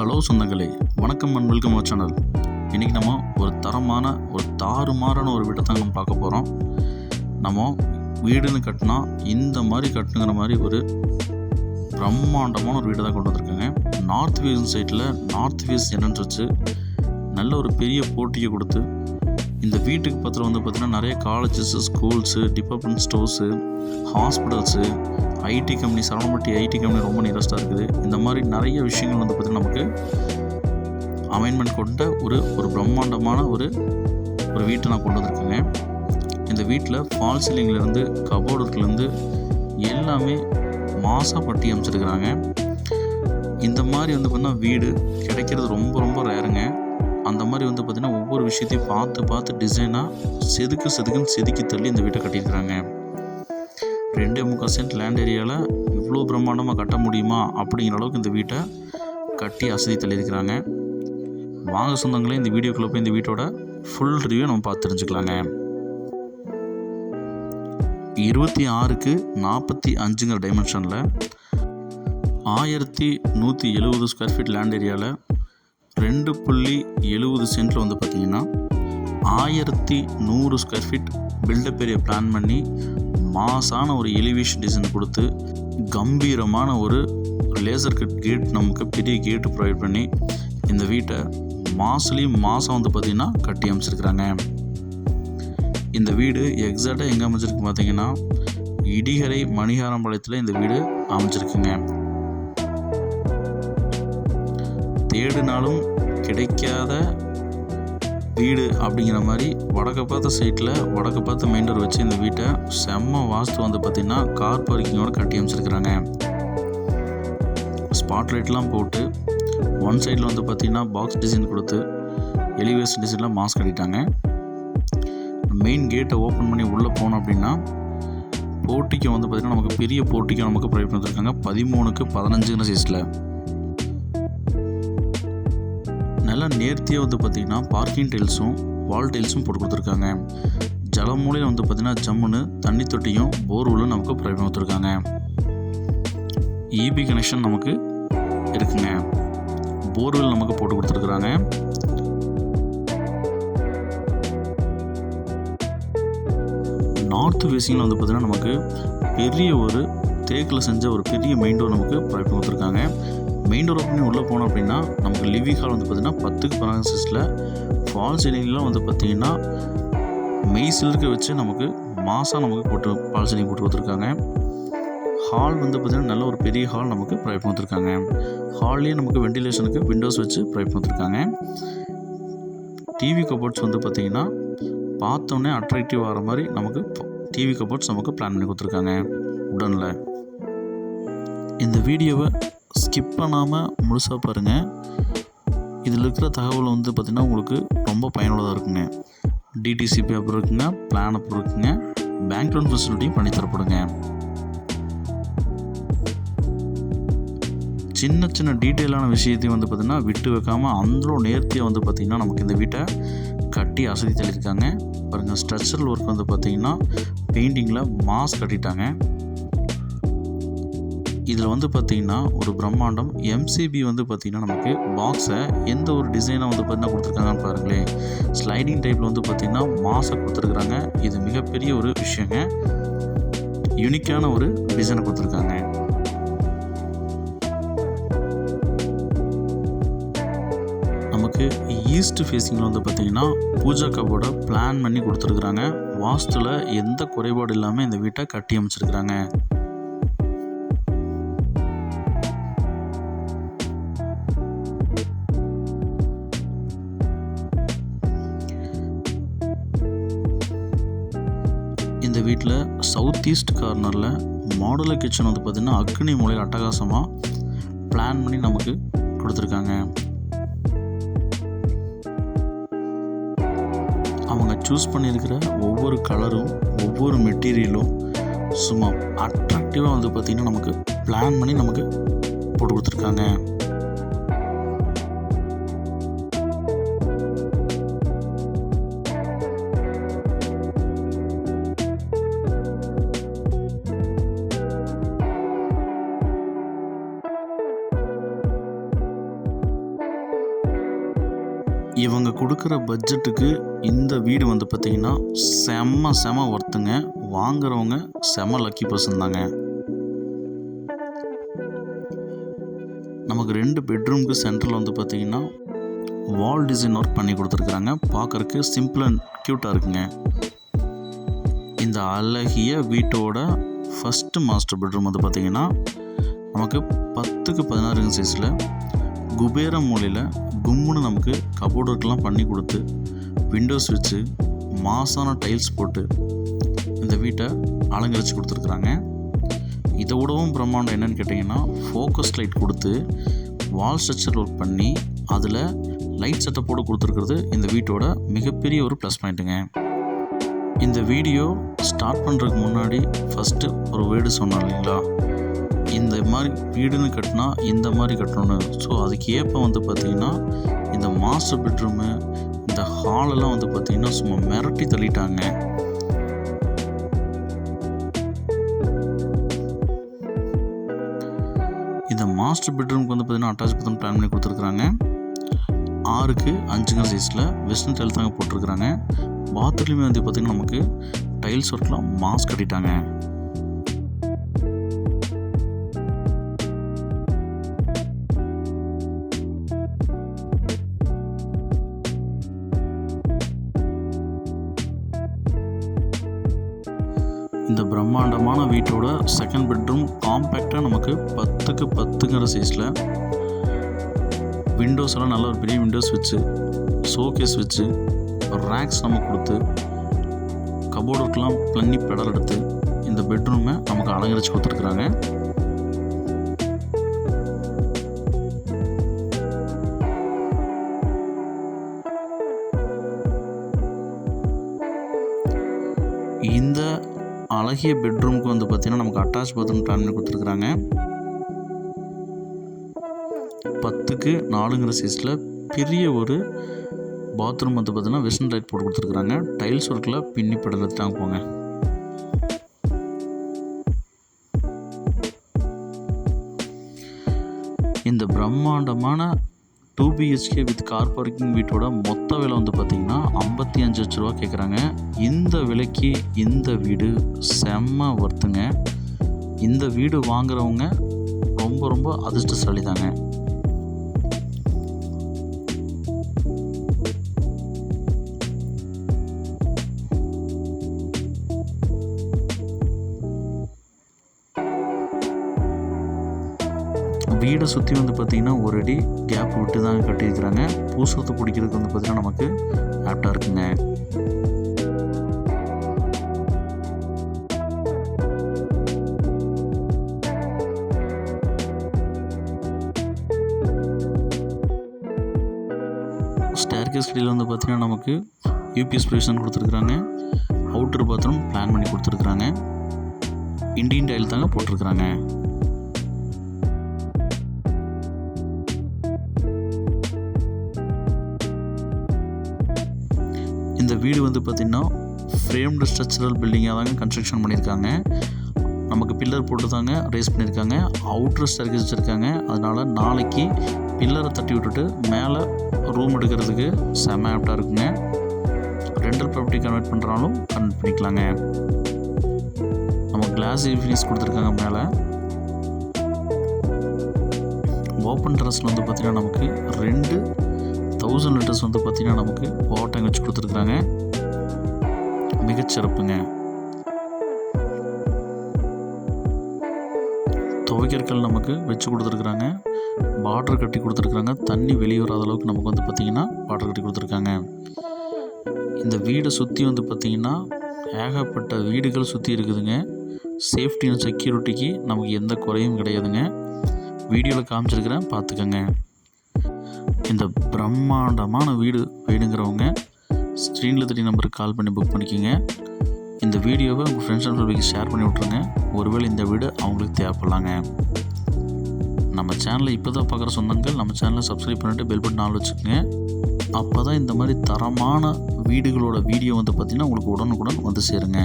Hello சொந்தங்களே வணக்கம் and welcome our channel. இன்றைக்கி நம்ம ஒரு தரமான ஒரு தாறுமாறான ஒரு வீட்டை தான் நம்ம பார்க்க போகிறோம் நம்ம வீடுன்னு கட்டினா இந்த மாதிரி கட்டுங்கிற மாதிரி ஒரு பிரம்மாண்டமான ஒரு வீடை தான் கொண்டு வந்திருக்காங்க. நார்த் வேஸ்ட் சைட்டில் நார்த் வேஸ்ட் என்னன்னு வச்சு நல்ல ஒரு பெரிய போட்டியை கொடுத்து இந்த வீட்டுக்கு பக்கத்தில் வந்து பார்த்திங்கன்னா நிறைய colleges schools department stores hospitals IT company Saravanampatti IT company ரொம்ப நியரஸ்ட்டாக இருக்குது. இந்த மாதிரி நிறைய விஷயங்கள் வந்து பார்த்திங்கன்னா நமக்கு அமைன்மெண்ட் கொண்ட ஒரு ஒரு பிரம்மாண்டமான ஒரு ஒரு வீட்டை நான் கொண்டு வந்திருக்கேங்க. இந்த வீட்டில் ஃபால் சீலிங்லேருந்து கபோர்டுலேருந்து எல்லாமே மாசாக பட்டி அமைச்சிருக்கிறாங்க. இந்த மாதிரி வந்து பார்த்திங்கன்னா வீடு கிடைக்கிறது ரொம்ப ரொம்ப ரேருங்க அந்த மாதிரி வந்து பார்த்திங்கன்னா ஒவ்வொரு விஷயத்தையும் பார்த்து பார்த்து டிசைனாக செதுக்கு செதுக்குன்னு செதுக்கி தள்ளி இந்த வீட்டை கட்டியிருக்கிறாங்க. ரெண்டே முக்கால் சென்ட் லேண்ட் ஏரியாவில் இவ்வளோ பிரம்மாண்டமாக கட்ட முடியுமா அப்படிங்கிற அளவுக்கு இந்த வீட்டை கட்டி அசதி தள்ளியிருக்கிறாங்க. வாங்க சொந்தங்களே இந்த வீடியோக்குள்ளே போய் இந்த வீட்டோட ஃபுல் ரிவ்யூ நம்ம பார்த்து தெரிஞ்சுக்கலாங்க. இருபத்தி ஆறுக்கு நாற்பத்தி அஞ்சுங்கிற டைமென்ஷனில் ஆயிரத்தி நூற்றி எழுபது ஸ்கொயர் ஃபீட் லேண்ட் ஏரியாவில் ரெண்டு புள்ளி எழுபது சென்ட்டில் வந்து பார்த்திங்கன்னா ஆயிரத்தி நூறு square feet built up area plan பண்ணி மாசான ஒரு எலிவேஷன் டிசைன் கொடுத்து கம்பீரமான ஒரு லேசர் கட் கேட் நமக்கு பெரிய கேட்டு ப்ரொவைட் பண்ணி இந்த வீட்டை மாசுலேயும் மாதம் வந்து பார்த்திங்கன்னா கட்டி அமைச்சிருக்கிறாங்க. இந்த வீடு எக்ஸாக்டாக எங்கே அமைச்சிருக்கு பார்த்தீங்கன்னா இடிகரை மணிகாரம்பாளையத்தில் இந்த வீடு அமைச்சிருக்குங்க தேடினாலும் கிடைக்காத வீடு அப்படிங்கிற மாதிரி வடக்கு பார்த்த சைட்டில் வடக்கு பார்த்த மெயின் டோர் வச்சு இந்த வீட்டை செம்ம வாஸ்து வந்து பார்த்திங்கன்னா கார் பார்க்கிங்கோட கட்டி அமைச்சிருக்கிறாங்க. ஸ்பாட்லைட்லாம் போட்டு ஒன் சைடில் வந்து பார்த்திங்கன்னா பாக்ஸ் டிசைன் கொடுத்து எலிவேஷன் டிசைன்லாம் மாஸ்க் கட்டிட்டாங்க. மெயின் கேட்டை ஓப்பன் பண்ணி உள்ளே போனோம் அப்படின்னா போர்ட்டிக்கோ வந்து பார்த்திங்கன்னா நமக்கு பெரிய போர்ட்டிக்கோ நமக்கு ப்ரொவைட் பண்ணிருக்காங்க. பதிமூணுக்கு பதினஞ்சுங்கிற சைஸில் நல்லா நேர்த்தியாக வந்து பார்த்திங்கன்னா பார்க்கிங் டைல்ஸும் வால் டைல்ஸும் போட்டு கொடுத்துருக்காங்க. ஜலமூலையில் வந்து பார்த்திங்கன்னா ஜம்முன்னு தண்ணி தொட்டியும் போர்வெல்லும் நமக்கு ப்ரொவைட் கொடுத்துருக்காங்க இபி கனெக்ஷன் நமக்கு இருக்குங்க. போர்வெல் நமக்கு போட்டு கொடுத்துருக்குறாங்க. நார்த் ஃபேஸிங்கில் வந்து பார்த்திங்கன்னா நமக்கு பெரிய ஒரு தேக்கில் செஞ்ச ஒரு பெரிய மெயின் டோர் நமக்கு ப்ரொவைட் பண்ணி கொடுத்துருக்காங்க மெயின் டோர் ஓப்பன் உள்ளே போனோம் அப்படின்னா நமக்கு லிவி ஹால் வந்து பார்த்திங்கன்னா பத்துக்கு பதினாறு சைஸில் ஃபால் சீலிங்லாம் வந்து பார்த்திங்கன்னா மெய் சில்க வச்சு நமக்கு மாதம் நமக்கு போட்டு ஃபால் சீலிங் போட்டு கொடுத்துருக்காங்க. ஹால் வந்து பார்த்திங்கன்னா நல்ல ஒரு பெரிய ஹால் நமக்கு ப்ரொவைட் பண்ணி கொடுத்துருக்காங்க ஹால்லேயே நமக்கு வெண்டிலேஷனுக்கு விண்டோஸ் வச்சு ப்ரொவைட் கொடுத்துருக்காங்க டிவி கபோர்ட்ஸ் வந்து பார்த்திங்கன்னா பார்த்தோன்னே அட்ராக்டிவ் ஆகிற மாதிரி நமக்கு டிவி கபோர்ட்ஸ் நமக்கு பிளான் பண்ணி கொடுத்துருக்காங்க உடனில் இந்த வீடியோவை ஸ்கிப் பண்ணாமல் முழுசாக பாருங்கள் இதில் இருக்கிற தகவல் வந்து பார்த்திங்கன்னா உங்களுக்கு ரொம்ப பயனுள்ளதாக இருக்குங்க. டிடிசி பேப்பர் இருக்குங்க பிளான் அப்புறம் இருக்குங்க பேங்க் லோன் ஃபெசிலிட்டியும் பண்ணி தரப்படுங்க. சின்ன சின்ன டீட்டெயிலான விஷயத்தையும் வந்து பார்த்திங்கன்னா விட்டு வைக்காமல் அந்தளோ நேர்த்தியாக வந்து பார்த்திங்கன்னா நமக்கு இந்த வீட்டை கட்டி அசதி தள்ளியிருக்காங்க. பாருங்கள் ஸ்ட்ரக்சரல் ஒர்க் வந்து பார்த்திங்கன்னா பெயிண்டிங்கில் மாஸ் கட்டிட்டாங்க. இதில் வந்து பார்த்திங்கன்னா ஒரு பிரம்மாண்டம் எம்சிபி வந்து பார்த்திங்கன்னா நமக்கு பாக்ஸை எந்த ஒரு டிசைனை வந்து பார்த்திங்கன்னா கொடுத்துருக்காங்கன்னு பாருங்களேன். ஸ்லைடிங் டைப்பில் வந்து பார்த்திங்கன்னா மாஸை கொடுத்துருக்குறாங்க. இது மிகப்பெரிய ஒரு விஷயங்க. யூனிக்கான ஒரு டிசைனை கொடுத்துருக்காங்க. நமக்கு ஈஸ்ட் ஃபேஸிங்கில் வந்து பார்த்திங்கன்னா பூஜா கபோர்டை பிளான் பண்ணி கொடுத்துருக்குறாங்க. வாஸ்துவில் எந்த குறைபாடு இல்லாமல் இந்த வீட்டை கட்டி அமைச்சிருக்கிறாங்க. இந்த வீட்டில் சவுத் ஈஸ்ட் கார்னரில் மாடுலர் கிச்சன் வந்து பார்த்திங்கன்னா அக்னி மூலையில் அட்டகாசமாக பிளான் பண்ணி நமக்கு கொடுத்துருக்காங்க. அவங்க சூஸ் பண்ணியிருக்கிற ஒவ்வொரு கலரும் ஒவ்வொரு மெட்டீரியலும் சும்மா அட்ராக்டிவாக வந்து பார்த்திங்கன்னா நமக்கு பிளான் பண்ணி நமக்கு போட்டு கொடுத்துருக்காங்க. இவங்க கொடுக்குற பட்ஜெட்டுக்கு இந்த வீடு வந்து பார்த்திங்கன்னா செம்ம செம ஒர்த்துங்க வாங்குறவங்க செம லக்கி பர்சன் தாங்க. நமக்கு ரெண்டு பெட்ரூம்க்கு சென்டரில் வந்து பார்த்திங்கன்னா வால் டிசைன் ஒர்க் பண்ணி கொடுத்துருக்குறாங்க. பார்க்குறக்கு சிம்பிள் அண்ட் க்யூட்டாக இருக்குங்க. இந்த அழகிய வீட்டோட ஃபஸ்ட்டு மாஸ்டர் பெட்ரூம் வந்து பார்த்திங்கன்னா நமக்கு பத்துக்கு பதினாறு சைஸில் குபேர மூலையில் கும்முன்னு நமக்கு கபோர்ட் ஒர்க்லாம் பண்ணி கொடுத்து விண்டோஸ் வச்சு மாசான டைல்ஸ் போட்டு இந்த வீட்டை அலங்கரித்து கொடுத்துருக்குறாங்க. இதை விடவும் பிரம்மாண்டம் என்னன்னு கேட்டிங்கன்னா ஃபோக்கஸ் லைட் கொடுத்து வால் ஸ்ட்ரக்சர் ஒர்க் பண்ணி அதில் லைட் செட்டப்போடு கொடுத்துருக்கிறது இந்த வீட்டோட மிகப்பெரிய ஒரு ப்ளஸ் பாயிண்ட்டுங்க இந்த வீடியோ ஸ்டார்ட் பண்ணுறதுக்கு முன்னாடி ஃபஸ்ட்டு ஒரு வேர்டு சொன்னோம் இல்லைங்களா? இந்த மாதிரி வீடுன்னு கட்டினா இந்த மாதிரி கட்டணும் ஸோ அதுக்கு ஏற்ப வந்து பார்த்திங்கன்னா இந்த மாஸ்டர் பெட்ரூமு இந்த ஹாலெல்லாம் வந்து பார்த்திங்கன்னா சும்மா மிரட்டி தள்ளிட்டாங்க. இந்த மாஸ்டர் பெட்ரூம்க்கு வந்து பார்த்திங்கன்னா அட்டாச் பத்தம் பிளான் பண்ணி கொடுத்துருக்குறாங்க. ஆறுக்கு அஞ்சுங்க சைஸில் வெஸ்டர்ன் டைல் தாங்க போட்டிருக்கிறாங்க. பாத்ரூம்லேயுமே வந்து பார்த்திங்கன்னா நமக்கு டைல்ஸ் ஒர்க்கெலாம் மாஸ்க் கட்டிட்டாங்க. இந்த பிரம்மாண்டமான வீட்டோட செகண்ட் பெட்ரூம் காம்பேக்டாக நமக்கு பத்துக்கு பத்துங்கிற சைஸில் விண்டோஸ் எல்லாம் நல்ல ஒரு பெரிய விண்டோஸ் வச்சு ஷோகேஸ் வச்சு ரேக்ஸ் நம்ம கொடுத்து கபோர்டுக்கெலாம் பண்ணி பெடல் எடுத்து இந்த பெட்ரூமை நமக்கு அலங்கரித்து கொடுத்துருக்குறாங்க. அழகிய பெட்ரூமுக்கு வந்து பார்த்திங்கன்னா நமக்கு அட்டாச் பாத்ரூம் பிளான் பண்ணி கொடுத்துருக்குறாங்க. பத்துக்கு நாலுங்கிற சைஸில் பெரிய ஒரு பாத்ரூம் வந்து பார்த்திங்கன்னா வெஸ்டர்ன் லைட் போட்டு கொடுத்துருக்குறாங்க. டைல்ஸ் ஒர்க்கில் பின்னி படல் எடுத்துட்டாங்க போங்க. இந்த பிரம்மாண்டமான two BHK with car parking வீட்டோட மொத்த விலை வந்து பார்த்திங்கன்னா ஐம்பத்தி அஞ்சு லட்ச ரூபா கேட்குறாங்க. இந்த விலைக்கு இந்த வீடு செம்ம ஒர்த்துங்க இந்த வீடு வாங்குறவங்க ரொம்ப ரொம்ப அதிர்ஷ்டசாலி தாங்க வீடை சுற்றி வந்து பார்த்திங்கன்னா ஒரு அடி கேப் விட்டு தான் கட்டியிருக்கிறாங்க பூசத்தை பிடிக்கிறதுக்கு வந்து பார்த்திங்கன்னா நமக்கு ஆப்டாக இருக்குங்க. ஸ்டேர்கேஸ் கடையில் வந்து பார்த்திங்கன்னா நமக்கு யூபிஎஸ் ப்ரொவிஷன் கொடுத்துருக்குறாங்க. அவுட்டர் பாத்ரூம் பிளான் பண்ணி கொடுத்துருக்குறாங்க. இண்டியன் டைல் தாங்க போட்டிருக்கிறாங்க. இந்த வீடு வந்து பார்த்திங்கன்னா ஃப்ரேம்டு ஸ்ட்ரக்சரல் பில்டிங்காக தாங்க கன்ஸ்ட்ரக்ஷன் பண்ணியிருக்காங்க. நமக்கு பில்லர் போட்டு தாங்க ரேஸ் பண்ணியிருக்காங்க. அவுட்ரு ஸ்டர்கேஸ் வச்சுருக்காங்க. அதனால் நாளைக்கு பில்லரை தட்டி விட்டுட்டு மேலே ரூம் எடுக்கிறதுக்கு செம ஆப்டாக இருக்குங்க. ரெண்டல் ப்ராப்பர்ட்டி கன்வெர்ட் பண்ணுறாலும் கன்வெர்ட் பண்ணிக்கலாங்க. நம்ம கிளாஸ் ஃபினிஷ் கொடுத்துருக்காங்க மேலே. ஓப்பன் டெரஸில் வந்து பார்த்திங்கன்னா நமக்கு ரெண்டு தௌசண்ட் லிட்டர்ஸ் வந்து பார்த்திங்கன்னா நமக்கு ஓட்டம் வச்சு கொடுத்துருக்குறாங்க. மிகச்சிறப்புங்க. துவைக்கற்கள் நமக்கு வச்சு கொடுத்துருக்குறாங்க. பார்டர் கட்டி கொடுத்துருக்குறாங்க. தண்ணி வெளியே வராத அளவுக்கு நமக்கு வந்து பார்த்திங்கன்னா பார்டர் கட்டி கொடுத்துருக்காங்க. இந்த வீடை சுற்றி வந்து பார்த்திங்கன்னா ஏகப்பட்ட வீடுகள் சுற்றி இருக்குதுங்க. சேஃப்டி அண்ட் செக்யூரிட்டிக்கு நமக்கு எந்த குறையும் கிடையாதுங்க. வீடியோவில் காமிச்சிருக்கிறேன் பார்த்துக்கோங்க. இந்த பிரம்மாண்டமான வீடு வேணுங்கிறவங்க ஸ்க்ரீனில் தெரிய நம்பருக்கு கால் பண்ணி புக் பண்ணிக்கோங்க. இந்த வீடியோவை உங்கள் ஃப்ரெண்ட்ஸ் அண்ட் ஃபேமிலிக்கு ஷேர் பண்ணி விட்ருங்க ஒருவேளை இந்த வீடு அவங்களுக்கு தேவைப்படலாங்க. நம்ம சேனலை இப்போ தான் பார்க்குற சொந்தங்கள் நம்ம சேனலை சப்ஸ்கிரைப் பண்ணிவிட்டு பெல் பட்டன் ஆள் வச்சுக்கோங்க. அப்போ தான் இந்த மாதிரி தரமான வீடுகளோட வீடியோ வந்து பார்த்திங்கன்னா உங்களுக்கு உடனுக்குடன் வந்து சேருங்க.